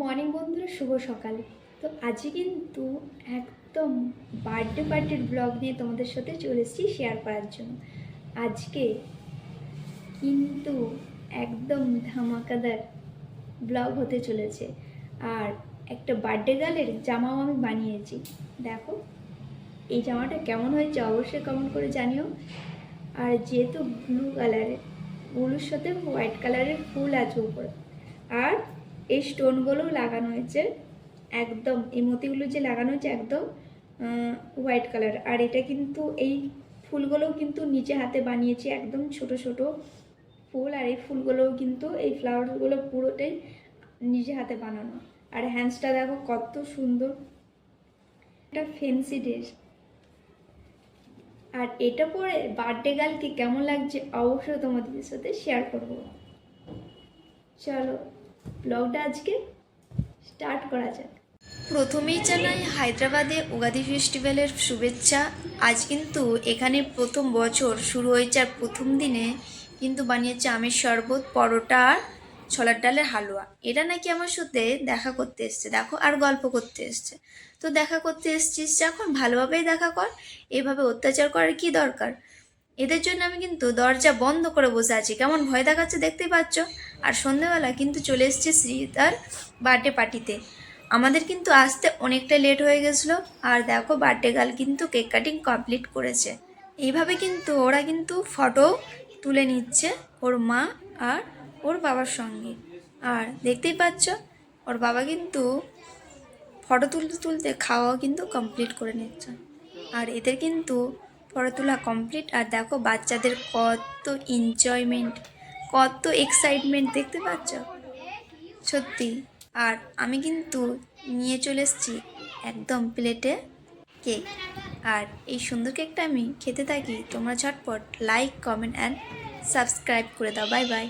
Morning বন্ধুরা, শুভ সকাল। তো আজকে কিন্তু একদম বার্থডে পার্টির ব্লগ নিয়ে তোমাদের সাথে চলে এসেছি শেয়ার করার জন্য। আজকে কিন্তু একদম ধামাকাদার ব্লগ হতে চলেছে। আর একটা বার্থডে গার্লের জামাও আমি বানিয়েছি। দেখো, এই জামাটা কেমন হয়েছে অবশ্যই কমেন্ট করে জানিও। আর যেহেতু ব্লু কালারের ব্লুর সাথে হোয়াইট কালারের ফুল আছে উপরে। আর এই স্টোনগুলোও লাগানো হয়েছে একদম, এই মতিগুলো যে লাগানো হয়েছে একদম হোয়াইট কালার আর এটা কিন্তু এই ফুলগুলোও কিন্তু নিচে হাতে বানিয়েছি, একদম ছোট ছোট ফুল। আর এই ফুলগুলোও কিন্তু, এই ফ্লাওয়ারগুলো পুরোটাই নিজে হাতে বানানো। আর হ্যান্ডসটা দেখো কত সুন্দর। একটা ফেন্সি ড্রেস আর এটা পরে বার্থডে গার্লকে কেমন লাগছে অবশ্যই তোমাদের সাথে শেয়ার করব। চলো। ব্লগটা আজকে স্টার্ট করা যাক। প্রথমেই জানাই হায়দ্রাবাদে উগাদি ফেস্টিভ্যালের শুভেচ্ছা। আজ কিন্তু এখানে প্রথম বছর শুরু হয়েছে আর প্রথম দিনে কিন্তু বানিয়েছে আমের শরবত, পরোটা আর ছোলার ডালের হালুয়া। এরা নাকি আমার সাথে দেখা করতে এসছে। দেখো, আর গল্প করতে এসছে। তো দেখা করতে এসছিস যখন ভালোভাবেই দেখা কর। এভাবে অত্যাচার করার কি দরকার? এদের জন্য আমি কিন্তু দরজা বন্ধ করে বসে আছি। কেমন ভয় দেখাচ্ছে দেখতেই পাচ্ছ? আর সন্ধেবেলা কিন্তু চলে এসেছি শ্রীতার বার্থডে পার্টিতে আমাদের কিন্তু আসতে অনেকটা লেট হয়ে গেছিল। আর দেখো বার্থডে গার্ল কিন্তু কেক কাটিং কমপ্লিট করেছে। এইভাবে কিন্তু ওরা কিন্তু ফটো তুলে নিচ্ছে ওর মা আর ওর বাবার সঙ্গে। আর দেখতেই পাচ্ছ, ওর বাবা কিন্তু ফটো তুলতে তুলতে খাওয়াও কিন্তু কমপ্লিট করে নিচ্ছে। আর এদের কিন্তু ফটো তোলা কমপ্লিট আর দেখো বাচ্চাদের কত এনজয়মেন্ট কত এক্সাইটমেন্ট দেখতে পাচ্ছ? সত্যি। আর আমি কিন্তু নিয়ে চলে এসেছি একদম প্লেটে কেক আর এই সুন্দর কেকটা আমি খেতে থাকি। তোমরা ঝটপট লাইক কমেন্ট অ্যান্ড সাবস্ক্রাইব করে দাও। Bye bye